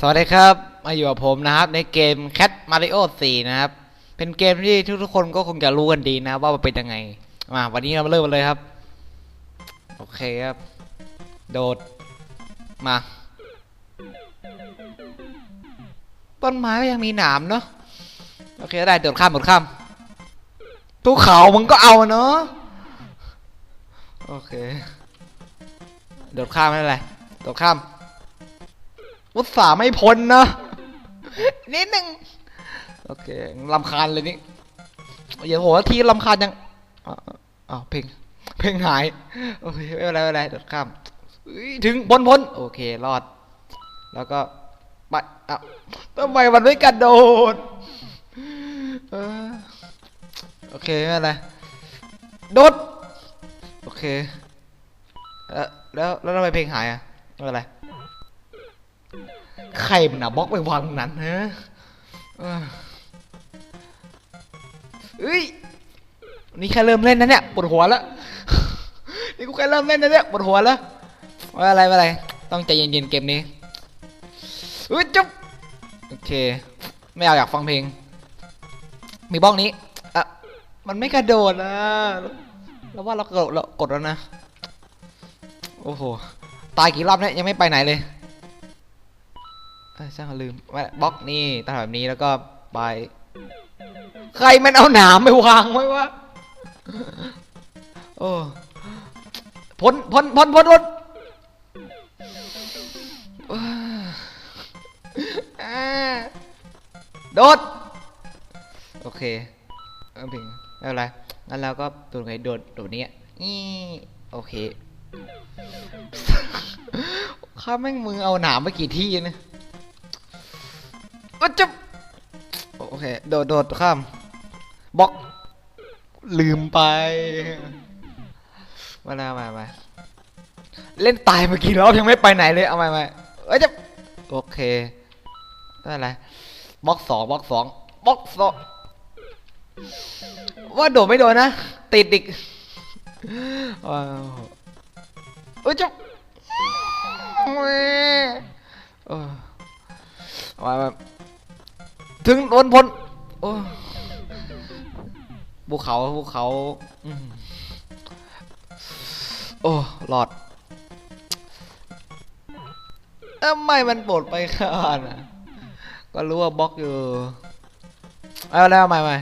สวัสดีครับ มาอยู่กับผมนะครับ ในเกม Cat Mario 4 นะครับ เป็นเกมที่ทุกๆคนก็คงจะรู้กันดีนะ ว่ามันเป็นยังไง มาวันนี้เรามาเริ่มกันเลยครับ โอเคครับ โดด มา ต้นไม้ก็ยังมีหนามเนาะ โอเคได้ โดดข้ามโดดข้ามภูเขามึงก็เอาเนาะ โอเค โดดข้ามไม่เป็นไรโดดข้าม อุตส่าห์ไม่พ้นนะนิดนึงโอเคลำคาญเลยนี่อย่าโหทีลำคาญยังอ้าวอ้าวเพลงเพลงหายโอเคไม่เป็นไรไม่เป็นไรเดดข้ามอุ๊ยถึงพ้นพ้นโอเครอด แล้วก็ไปอ้าวทำไมมันไม่กระโดดเออโอเคไม่เป็นไรโดดโอเคเออแล้วแล้วทำไมเพลงหายอะไม่เป็นไร ใครมันอะบล็อกไปวางนั้นฮะเออเอ้ย นี่แค่เริ่มเล่นนะเนี่ยปวดหัวแล้ว นี่กูแค่เริ่มเล่นนะเนี่ยปวดหัวแล้วว่าอะไรว่าอะไร ต้องใจเย็นๆเกมนี้เอ้ยจุ๊บโอเค ไม่เอาอยากฟังเพลง มีบ้องนี้อะมันไม่กระโดดนะแล้วว่าเรากดเรากดแล้วนะ โอ้โห ตายกี่รอบเนี่ยยังไม่ไปไหนเลย ช่างลืมบล็อกนี่ตั้งแบบนี้แล้วก็ไป ใครมันเอาหนามไปวางไว้วะโอ้พ้นพ้นพ้นพ้นพ้นโดด โอเคเอาเพิงไม่เป็นไรงั้นเราก็ตัวไงโดดโดดนี้นี่โอเคข้าแม่งมึงเอาหนามไปกี่ที่นะ อะจะโอเค โดดโดดข้ามบล็อก ลืมไปมาแล้วมามาเล่นตายเมื่อกี้รอบยังไม่ไปไหนเลย เอามามาเอ้ยจะโอเคไม่เป็นไรบล็อกสองบล็อกสองบล็อกสองว่าโดดไม่โดนนะ ติดอีกว้าวเอ้ยจะเออมามา ถึงโดนพ้นโอ้ภูเขาภูเขาโอ้หลอดทำไมมันปลดไปขนาดน่ะก็รู้ว่าบล็อกอยู่เอาแล้วใหม่ใหม่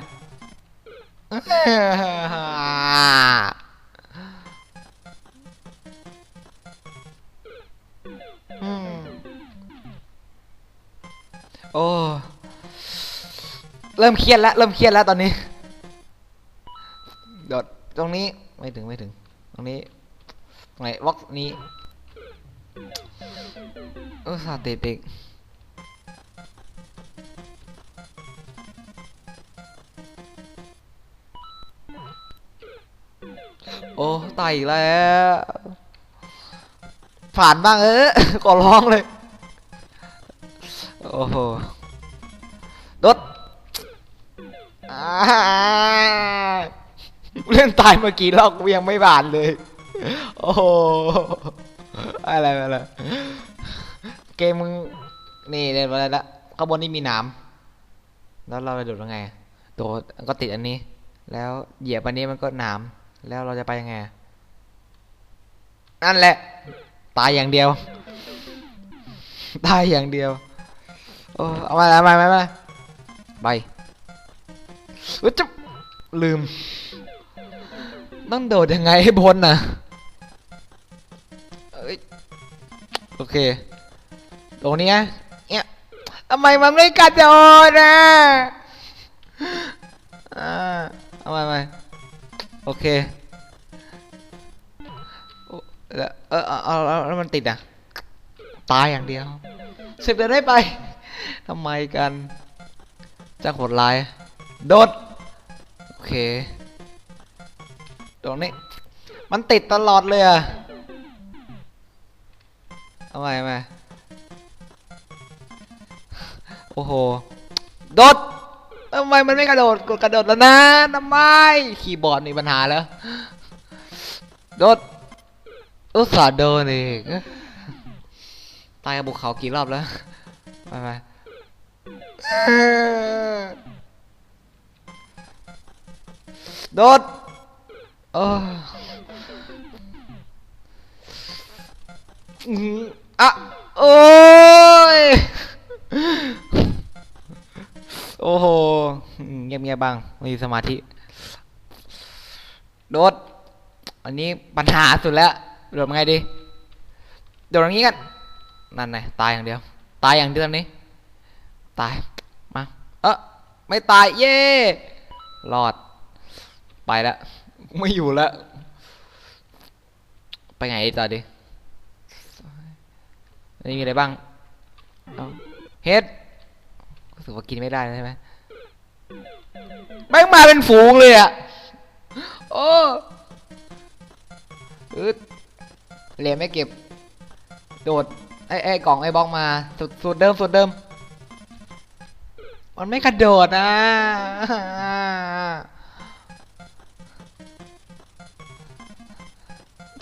โอ้ เริ่มเครียดแล้วเริ่มเครียดแล้วตอนนี้โดดตรงนี้ไม่ถึงไม่ถึง ตรงนี้ตรงไหนวอกนี้เออสาติดอีกโอ้ตายอีกแล้ว ผ่านบ้างเออขอร้องเลย โอ้โหดด เล่นตายเมื่อกี้รอบกูยังไม่บานเลย โอ้โหอะไรอะไรเกมมึงนี่เล่นมาแล้วละข้างบนนี่มีนามแล้วเราจะโดดยังไงโดดก็ติดอันนี้ แล้วเหยียบอันนี้มันก็หนามแล้วเราจะไปยังไงนั่นแหละ ตายอย่างเดียว ตายอย่างเดียวโอ้เอามาเอามาเอามามาไป จะลืม ต้องโดดยังไงให้พ้นน่ะเอ้ยโอเค ตรงนี้นะเนี่ยทำไมมันไม่กระโดดนะเอามามาโอเคโอ้แล้วเออเอาเอาเอาแล้วมันติดอะ ตายอย่างเดียวสิบเดือนได้ไปทำไมกันจะโหดร้าย โดด โอเค ตรงนี้ มันติดตลอดเลยอะเอาไมเอาโอ้โห โดดทำไมมันไม่กระโดด กดกระโดดแล้วนะทำไม คีย์บอร์ดมีปัญหาแล้ว โดด อุตส่าห์โดนอีกตายกับบุกเขากี่รอบแล้ว ไปไป โดดเอออื้อหืออะโอ้ยโอ้โหเงียบเงียบๆบ้างมีสมาธิ โดด อันนี้ปัญหาสุดแล้วโดดยังไงดีโดดอย่างนี้กันนั่นไงตายอย่างเดียว ตายอย่างเดียวนี้ ตาย มา เออไม่ตาย เย่รอด ไปแล้วไม่อยู่แล้ว ไปไงต่อดินี่มีอะไรบ้างเฮ็ดรู้สึกว่ากินไม่ได้ใช่ไหมแม่งมาเป็นฝูงเลยอะโอ้อึดเหรียญไม่เก็บ โดดไอ้ไอ้กล่องไอ้บล็อกมาสุดสุดเดิมสุดเดิม มันไม่กระโดดนะ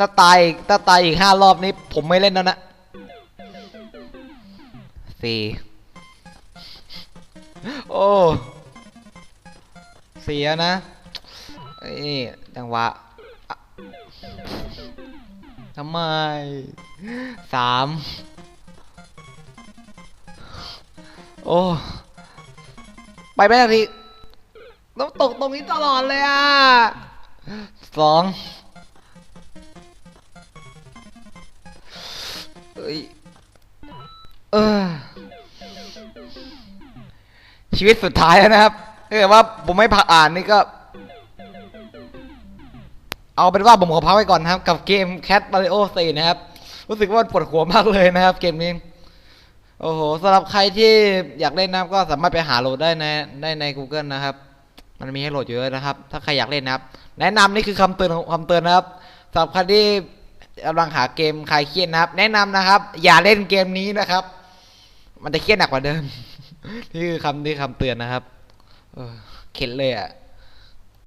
ถ้าตายอีกถ้าตายอีกห้ารอบนี้ ผมไม่เล่นแล้วนะสี่โอ้เสียนะเอ้จังหวะอะทำไมสามโอ้ไปไม่ได้ทีต้องตกตรงนี้ตลอดเลยอะสอง เอ้ย เออ ชีวิตสุดท้ายแล้วนะครับถ้าเกิดว่าผมไม่ผ่านนี่ก็ เอาเป็นว่าผมขอพักไว้ก่อนนะครับ กับเกม Cat Mario 4 นะครับ รู้สึกว่าปวดหัวมากเลยนะครับ เกมนี้ โอ้โหสำหรับใครที่อยากเล่นนะก็สามารถไปหาโหลดได้ในได้ใน Google นะครับ มันมีให้โหลดเยอะนะครับ ถ้าใครอยากเล่นนะครับ แนะนำนี่คือคำเตือนคำเตือนนะครับสำหรับใครที่ กำลังหาเกมคลายเครียดนะครับ แนะนำนะครับ อย่าเล่นเกมนี้นะครับ มันจะเครียดหนักกว่าเดิม นี่คือคำที่คำเตือนนะครับเออเข็ดเลยอะ